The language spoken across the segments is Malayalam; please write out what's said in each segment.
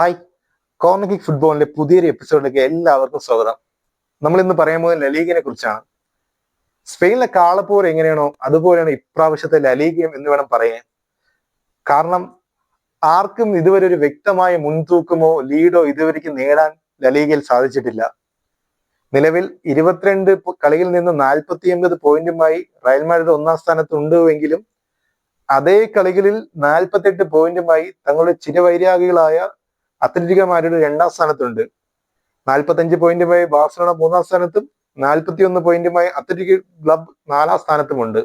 ഹായ്. കോമിക് ഫുട്ബോളിന്റെ പുതിയൊരു എപ്പിസോഡിലേക്ക് എല്ലാവർക്കും സ്വാഗതം. നമ്മൾ ഇന്ന് പറയാൻ പോകുന്നത് ലലീഗിനെ കുറിച്ചാണ്. സ്പെയിനിലെ കാളപ്പൂർ എങ്ങനെയാണോ അതുപോലെയാണ് ഇപ്രാവശ്യത്തെ ലലീഗയും എന്ന് വേണം പറയാൻ. കാരണം ആർക്കും ഇതുവരെ ഒരു വ്യക്തമായ മുൻതൂക്കമോ ലീഡോ ഇതുവരേക്ക് നേടാൻ ലലീഗയിൽ സാധിച്ചിട്ടില്ല. നിലവിൽ ഇരുപത്തിരണ്ട് കളിയിൽ നിന്ന് നാൽപ്പത്തി ഒമ്പത് പോയിന്റുമായി റയൽ മാഡ്രിഡ് ഒന്നാം സ്ഥാനത്തുണ്ട് എങ്കിലും അതേ കളികളിൽ നാൽപ്പത്തെട്ട് പോയിന്റുമായി തങ്ങളുടെ ചിരവൈരാഗികളായ അത്ലറ്റികോ മാഡ്രിഡ് രണ്ടാം സ്ഥാനത്തുണ്ട്. നാൽപ്പത്തഞ്ച് പോയിന്റുമായി ബാഴ്സലോണ മൂന്നാം സ്ഥാനത്തും നാൽപ്പത്തി ഒന്ന് പോയിന്റുമായി അത്ലറ്റിക് ക്ലബ് നാലാം സ്ഥാനത്തുമുണ്ട്.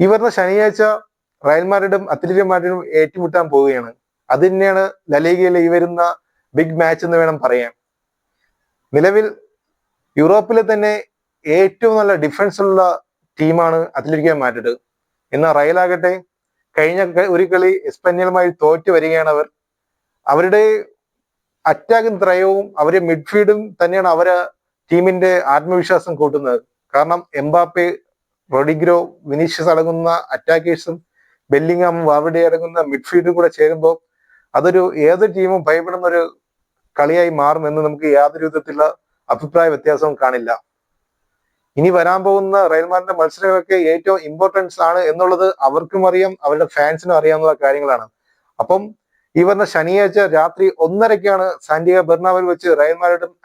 ഈ വരുന്ന ശനിയാഴ്ച അത്ലറ്റിക് മാഡ്രിഡും ഏറ്റുമുട്ടാൻ പോവുകയാണ്. അത് തന്നെയാണ് ലലീഗയിലെ ഈ വരുന്ന ബിഗ് മാച്ച് എന്ന് വേണം പറയാൻ. നിലവിൽ യൂറോപ്പിലെ തന്നെ ഏറ്റവും നല്ല ഡിഫൻസ് ഉള്ള ടീമാണ് അത്ലറ്റിക്കോ മാഡ്രിഡ്. എന്നാൽ റയലാകട്ടെ കഴിഞ്ഞ ഒരു കളി എസ്പെന്യലുമായി തോറ്റു വരികയാണ് അവർ. അവരുടെ അറ്റാക്കും ത്രയവും അവരെ മിഡ്ഫീൽഡും തന്നെയാണ് അവരെ ടീമിന്റെ ആത്മവിശ്വാസം കൂട്ടുന്നത്. കാരണം എംബാപ്പെ റൊഡിഗ്രോ വിനീഷ്യസ് അടങ്ങുന്ന അറ്റാക്കേഴ്സും ബെല്ലിങ്ങാം വാവഡി അടങ്ങുന്ന മിഡ്ഫീൽഡും കൂടെ ചേരുമ്പോൾ അതൊരു ഏത് ടീമും ഭയപ്പെടുന്ന ഒരു കളിയായി മാറുമെന്ന് നമുക്ക് യാതൊരു വിധത്തിലുള്ള അഭിപ്രായ വ്യത്യാസവും കാണില്ല. ഇനി വരാൻ പോകുന്ന റയൽ മാഡ്രിന്റെ മത്സരങ്ങളൊക്കെ ഏറ്റവും ഇമ്പോർട്ടൻസ് ആണ് എന്നുള്ളത് അവർക്കും അറിയാം അവരുടെ ഫാൻസിനും അറിയാവുന്ന കാര്യങ്ങളാണ്. അപ്പം ഈ വന്ന ശനിയാഴ്ച രാത്രി ഒന്നരയ്ക്കാണ് സാന്റിയ ബെർണാവിൽ വെച്ച് റയൽ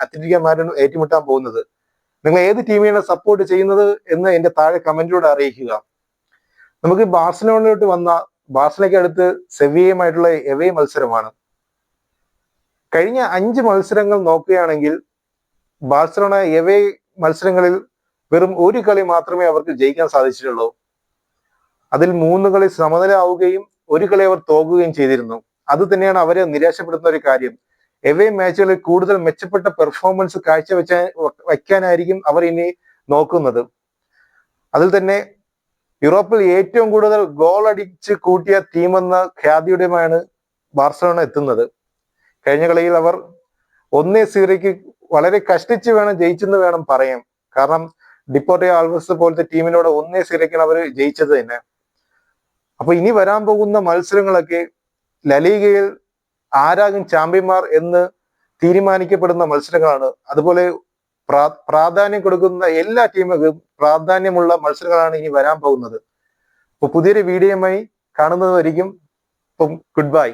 അത്ലറ്റിക്കന്മാരോടും ഏറ്റുമുട്ടാൻ പോകുന്നത്. നിങ്ങൾ ഏത് ടീമിനെയാണ് സപ്പോർട്ട് ചെയ്യുന്നത് എന്ന് എന്റെ താഴെ കമന്റിലൂടെ അറിയിക്കുക. നമുക്ക് ബാഴ്സലോണയിലോട്ട് വന്ന ബാഴ്സലയ്ക്ക് അടുത്ത് സെവിയയുമായിട്ടുള്ള എവേ മത്സരമാണ്. കഴിഞ്ഞ അഞ്ച് മത്സരങ്ങൾ നോക്കുകയാണെങ്കിൽ ബാർസലോണ എവേ മത്സരങ്ങളിൽ വെറും ഒരു കളി മാത്രമേ അവർക്ക് ജയിക്കാൻ സാധിച്ചിട്ടുള്ളൂ. അതിൽ മൂന്ന് കളി സമനില ആവുകയും ഒരു കളി അവർ തോക്കുകയും ചെയ്തിരുന്നു. അത് തന്നെയാണ് അവരെ നിരാശപ്പെടുത്തുന്ന ഒരു കാര്യം. എവേ മാച്ചുകളിൽ കൂടുതൽ മെച്ചപ്പെട്ട പെർഫോമൻസ് കാഴ്ചവെച്ച വയ്ക്കാനായിരിക്കും അവർ ഇനി നോക്കുന്നത്. അതിൽ തന്നെ യൂറോപ്പിൽ ഏറ്റവും കൂടുതൽ ഗോൾ അടിച്ച് കൂട്ടിയ ടീമെന്ന ഖ്യാതിയുടെയുമാണ് ബാർസലോണ എത്തുന്നത്. കഴിഞ്ഞ കളിയിൽ അവർ ഒന്നേ സീറയ്ക്ക് വളരെ കഷ്ടിച്ച് വേണം ജയിച്ചെന്ന് വേണം പറയാം കാരണം ഡിപ്പോർട്ടോ ആൽവസ് പോലത്തെ ടീമിനോട് ഒന്നേ സീറയ്ക്കാണ് അവർ ജയിച്ചത് തന്നെ. അപ്പൊ ഇനി വരാൻ പോകുന്ന മത്സരങ്ങളൊക്കെ ലലീഗയിൽ ആരാകും ചാമ്പ്യന്മാർ എന്ന് തീരുമാനിക്കപ്പെടുന്ന മത്സരങ്ങളാണ്. അതുപോലെ പ്രാ- പ്രാധാന്യം കൊടുക്കുന്ന എല്ലാ ടീമുകൾക്കും പ്രാധാന്യമുള്ള മത്സരങ്ങളാണ് ഇനി വരാൻ പോകുന്നത്. അപ്പൊ പുതിയൊരു വീഡിയോയുമായി കാണുന്നതായിരിക്കും ഇപ്പം ഗുഡ് ബൈ